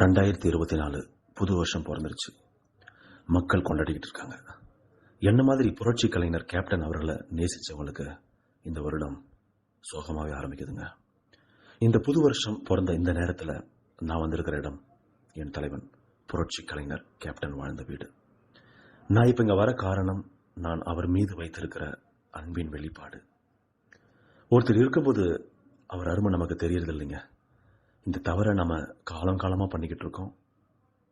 ரெண்டாயிரத்தி இருபத்தி நாலு புது வருஷம் பிறந்துருச்சு. மக்கள் கொண்டாடிக்கிட்டு இருக்காங்க. என்ன மாதிரி புரட்சி கலைஞர் கேப்டன் அவர்களை நேசித்தவங்களுக்கு இந்த வருடம் சோகமாகவே ஆரம்பிக்குதுங்க. இந்த புது வருஷம் பிறந்த இந்த நேரத்தில் நான் வந்திருக்கிற இடம் என் தலைவன் புரட்சி கலைஞர் கேப்டன் வாழ்ந்த வீடு. நான் இப்போ இங்கே வர காரணம் நான் அவர் மீது வைத்திருக்கிற அன்பின் வெளிப்பாடு. ஒருத்தர் இருக்கும்போது அவர் அருமை நமக்கு தெரியறது இல்லைங்க இந்த தவறை நம்ம காலம் காலமாக பண்ணிக்கிட்டு இருக்கோம்.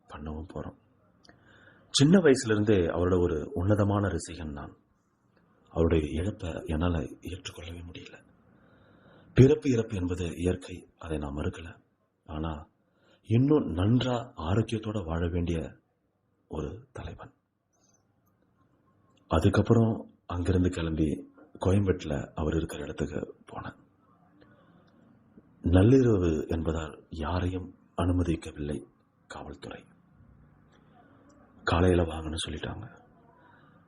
பண்ணவும் போகிறோம் சின்ன வயசுலேருந்தே அவரோட ஒரு உன்னதமான ரசிகன் நான். அவருடைய இழப்பை என்னால் ஏற்றுக்கொள்ளவே முடியல. பிறப்பு இறப்பு என்பது இயற்கை அதை நான் மறுக்கலை. ஆனால் இன்னும் நன்றாக ஆரோக்கியத்தோடு வாழ வேண்டிய ஒரு தலைவன். அதுக்கப்புறம் அங்கிருந்து கிளம்பி கோயம்பேட்டில் அவர் இருக்கிற இடத்துக்கு போனேன். நள்ளிரவு என்பதால் யாரையும் அனுமதிக்கவில்லை காவல்துறை. காலையில் வாங்கன்னு சொல்லிட்டாங்க.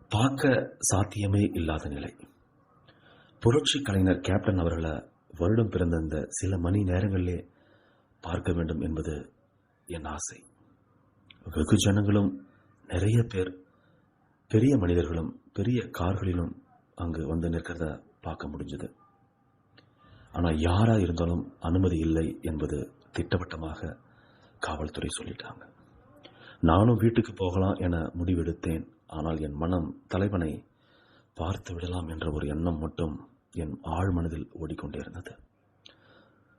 பார்க்க சாத்தியமே இல்லாத நிலை. புரட்சி கலைஞர் கேப்டன் அவர்களை வருடம் பிறந்த இந்த சில மணி நேரங்களிலே பார்க்க வேண்டும் என்பது என் ஆசை. வெகு ஜனங்களும் நிறைய பேர் பெரிய மனிதர்களும் பெரிய கார்களிலும் அங்கு வந்து நிற்கிறத பார்க்க முடிஞ்சது. ஆனால் யாராக இருந்தாலும் அனுமதி இல்லை என்பது திட்டவட்டமாக காவல்துறை சொல்லிட்டாங்க. நானும் வீட்டுக்கு போகலாம் என முடிவெடுத்தேன். ஆனால் என் மனம் தலைவனை பார்த்து விடலாம் என்ற ஒரு எண்ணம் மட்டும் என் ஆழ் மனதில் ஓடிக்கொண்டே இருந்தது.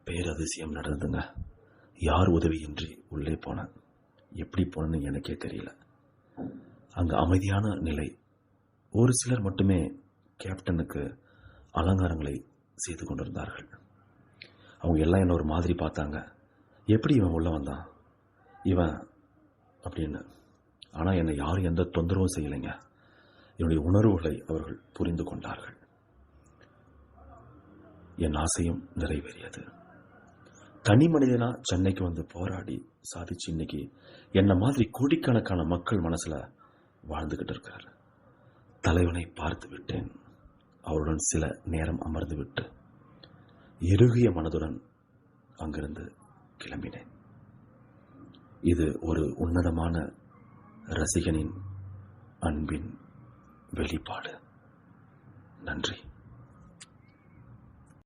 பேரதிசயம் நடந்ததுங்க. யார் உதவியின்றி உள்ளே போனேன்? எப்படி போனேன்னு எனக்கே தெரியல. அங்கு அமைதியான நிலை. ஒரு சிலர் மட்டுமே கேப்டனுக்கு அலங்காரங்களை செய்து கொண்டிருந்தார்கள் அவங்க எல்லாம் என்ன ஒரு மாதிரி பார்த்தாங்க. எப்படி இவன் உள்ள வந்தான்? இவன் அப்படின்னு. ஆனால் என்னை யாரும் எந்த தொந்தரவும் செய்யலைங்க. என்னுடைய உணர்வுகளை அவர்கள் புரிந்து கொண்டார்கள். என் ஆசையும் நிறைவேறியது. தனி மனிதனா சென்னைக்கு வந்து போராடி சாதிச்சு இன்னைக்கு என்ன மாதிரி கோடிக்கணக்கான மக்கள் மனசுல வாழ்ந்துகிட்டு இருக்கிறார். தலைவனை பார்த்து விட்டேன். அவருடன் சில நேரம் அமர்ந்துவிட்டு எருகிய இறுகிய மனதுடன் அங்கிருந்து கிளம்பினேன். இது ஒரு உன்னதமான ரசிகனின் அன்பின் வெளிப்பாடு. நன்றி.